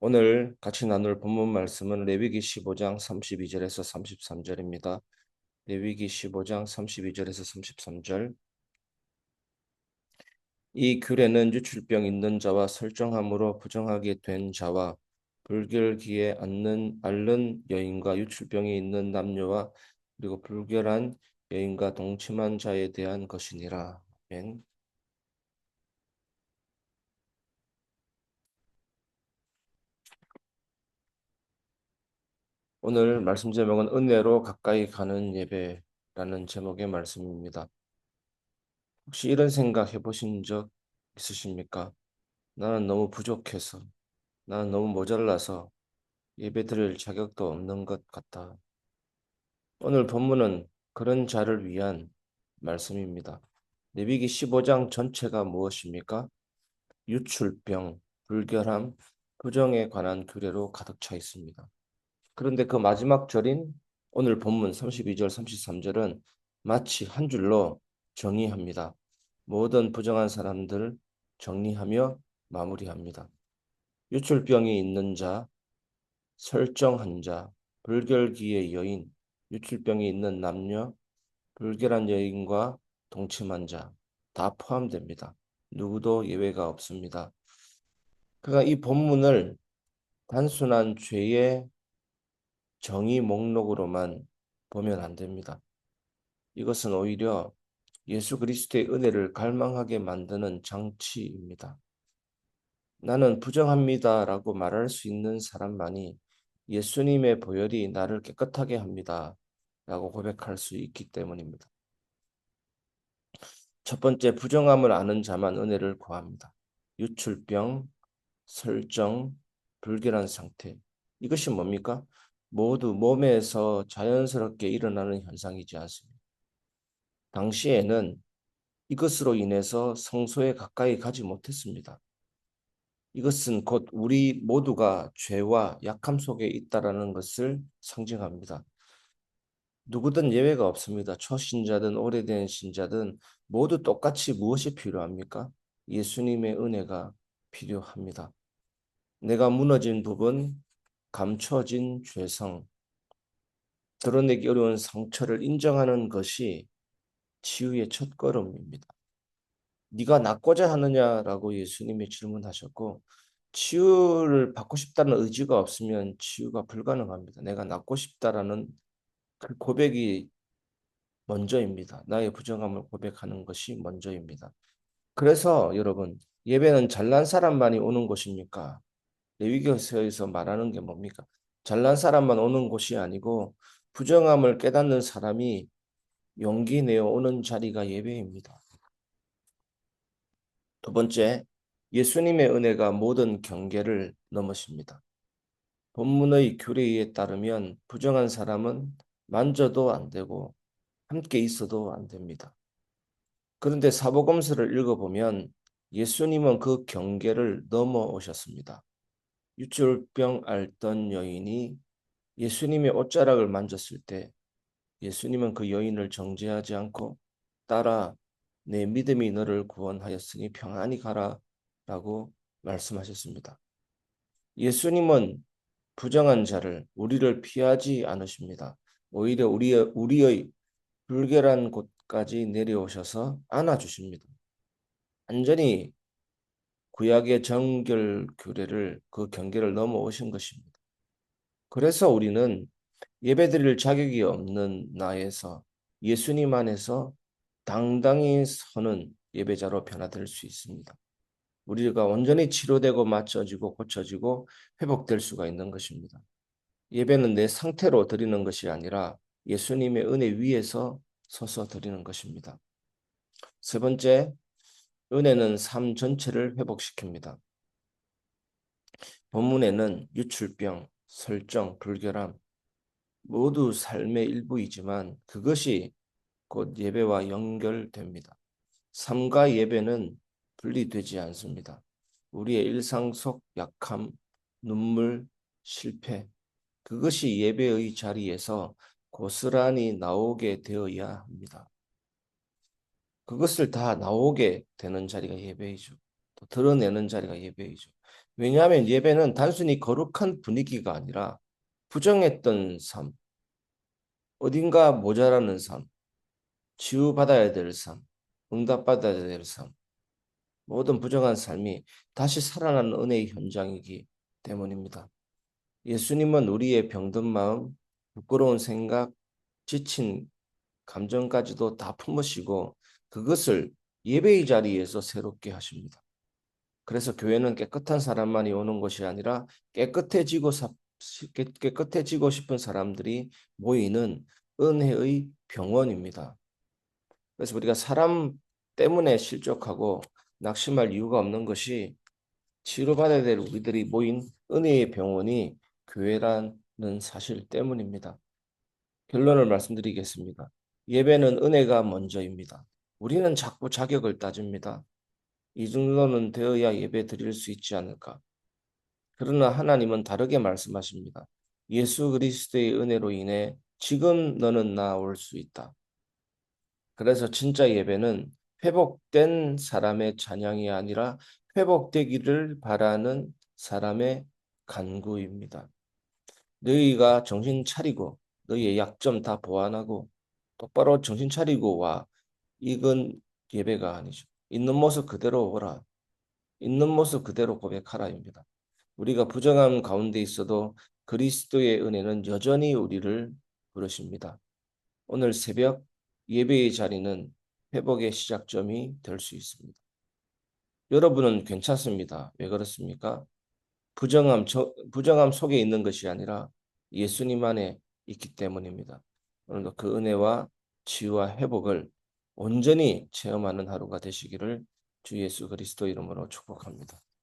오늘 같이 나눌 본문 말씀은 레위기 15장 32절에서 33절입니다. 레위기 15장 32절에서 33절. 이 규례는 유출병 있는 자와 설정함으로 부정하게 된 자와 불결기에 앉는 앓는 여인과 유출병이 있는 남녀와 그리고 불결한 여인과 동침한 자에 대한 것이니라. 아멘. 오늘 말씀 제목은 은혜로 가까이 가는 예배라는 제목의 말씀입니다. 혹시 이런 생각 해보신 적 있으십니까? 나는 너무 부족해서, 나는 너무 모자라서 예배 드릴 자격도 없는 것 같다. 오늘 본문은 그런 자를 위한 말씀입니다. 레위기 15장 전체가 무엇입니까? 유출병, 불결함, 부정에 관한 규례로 가득 차 있습니다. 그런데 그 마지막 절인 오늘 본문 32절, 33절은 마치 한 줄로 정의합니다. 모든 부정한 사람들 정리하며 마무리합니다. 유출병이 있는 자, 설정한 자, 불결기의 여인, 유출병이 있는 남녀, 불결한 여인과 동침한 자 다 포함됩니다. 누구도 예외가 없습니다. 그가 이 본문을 단순한 죄의 정의 목록으로만 보면 안 됩니다. 이것은 오히려 예수 그리스도의 은혜를 갈망하게 만드는 장치입니다. 나는 부정합니다 라고 말할 수 있는 사람만이 예수님의 보혈이 나를 깨끗하게 합니다. 라고 고백할 수 있기 때문입니다. 첫 번째, 부정함을 아는 자만 은혜를 구합니다. 유출병, 설정, 불결한 상태. 이것이 뭡니까? 모두 몸에서 자연스럽게 일어나는 현상이지 않습니까? 당시에는 이것으로 인해서 성소에 가까이 가지 못했습니다. 이것은 곧 우리 모두가 죄와 약함 속에 있다라는 것을 상징합니다. 누구든 예외가 없습니다. 초신자든 오래된 신자든 모두 똑같이 무엇이 필요합니까? 예수님의 은혜가 필요합니다. 내가 무너진 부분, 감춰진 죄성, 드러내기 어려운 상처를 인정하는 것이 치유의 첫 걸음입니다. 네가 낫고자 하느냐라고 예수님이 질문하셨고 치유를 받고 싶다는 의지가 없으면 치유가 불가능합니다. 내가 낫고 싶다라는 그 고백이 먼저입니다. 나의 부정함을 고백하는 것이 먼저입니다. 그래서 여러분 예배는 잘난 사람만이 오는 곳입니까? 레위기서에서 말하는 게 뭡니까? 잘난 사람만 오는 곳이 아니고 부정함을 깨닫는 사람이 용기 내어 오는 자리가 예배입니다. 두 번째, 예수님의 은혜가 모든 경계를 넘으십니다. 본문의 교리에 따르면 부정한 사람은 만져도 안 되고 함께 있어도 안 됩니다. 그런데 사복음서를 읽어보면 예수님은 그 경계를 넘어오셨습니다. 유출병 앓던 여인이 예수님의 옷자락을 만졌을 때 예수님은 그 여인을 정죄하지 않고 따라 내 믿음이 너를 구원하였으니 평안히 가라 라고 말씀하셨습니다. 예수님은 부정한 자를 우리를 피하지 않으십니다. 오히려 우리의, 우리의 불결한 곳까지 내려오셔서 안아주십니다. 완전히 구약의 정결 규례를 그 경계를 넘어오신 것입니다. 그래서 우리는 예배드릴 자격이 없는 나에서 예수님 안에서 당당히 서는 예배자로 변화될 수 있습니다. 우리가 온전히 치료되고 맞춰지고 고쳐지고 회복될 수가 있는 것입니다. 예배는 내 상태로 드리는 것이 아니라 예수님의 은혜 위에서 서서 드리는 것입니다. 세 번째, 은혜는 삶 전체를 회복시킵니다. 본문에는 유출병, 설정, 불결함 모두 삶의 일부이지만 그것이 곧 예배와 연결됩니다. 삶과 예배는 분리되지 않습니다. 우리의 일상 속 약함, 눈물, 실패 그것이 예배의 자리에서 고스란히 나오게 되어야 합니다. 그것을 다 나오게 되는 자리가 예배이죠. 또 드러내는 자리가 예배이죠. 왜냐하면 예배는 단순히 거룩한 분위기가 아니라 부정했던 삶, 어딘가 모자라는 삶, 치유받아야 될 삶, 응답받아야 될 삶, 모든 부정한 삶이 다시 살아나는 은혜의 현장이기 때문입니다. 예수님은 우리의 병든 마음, 부끄러운 생각, 지친 감정까지도 다 품으시고 그것을 예배의 자리에서 새롭게 하십니다. 그래서 교회는 깨끗한 사람만이 오는 것이 아니라 깨끗해지고 사, 깨끗해지고 싶은 사람들이 모이는 은혜의 병원입니다. 그래서 우리가 사람 때문에 실족하고 낙심할 이유가 없는 것이 치료받아야 될 우리들이 모인 은혜의 병원이 교회라는 사실 때문입니다. 결론을 말씀드리겠습니다. 예배는 은혜가 먼저입니다. 우리는 자꾸 자격을 따집니다. 이 정도는 되어야 예배 드릴 수 있지 않을까. 그러나 하나님은 다르게 말씀하십니다. 예수 그리스도의 은혜로 인해 지금 너는 나올 수 있다. 그래서 진짜 예배는 회복된 사람의 찬양이 아니라 회복되기를 바라는 사람의 간구입니다. 너희가 정신 차리고 너희의 약점 다 보완하고 똑바로 정신 차리고 와. 이건 예배가 아니죠. 있는 모습 그대로 오라. 있는 모습 그대로 고백하라입니다. 우리가 부정함 가운데 있어도 그리스도의 은혜는 여전히 우리를 부르십니다. 오늘 새벽 예배의 자리는 회복의 시작점이 될 수 있습니다. 여러분은 괜찮습니다. 왜 그렇습니까? 부정함, 저, 부정함 속에 있는 것이 아니라 예수님 안에 있기 때문입니다. 오늘도 그 은혜와 치유와 회복을 온전히 체험하는 하루가 되시기를 주 예수 그리스도 이름으로 축복합니다.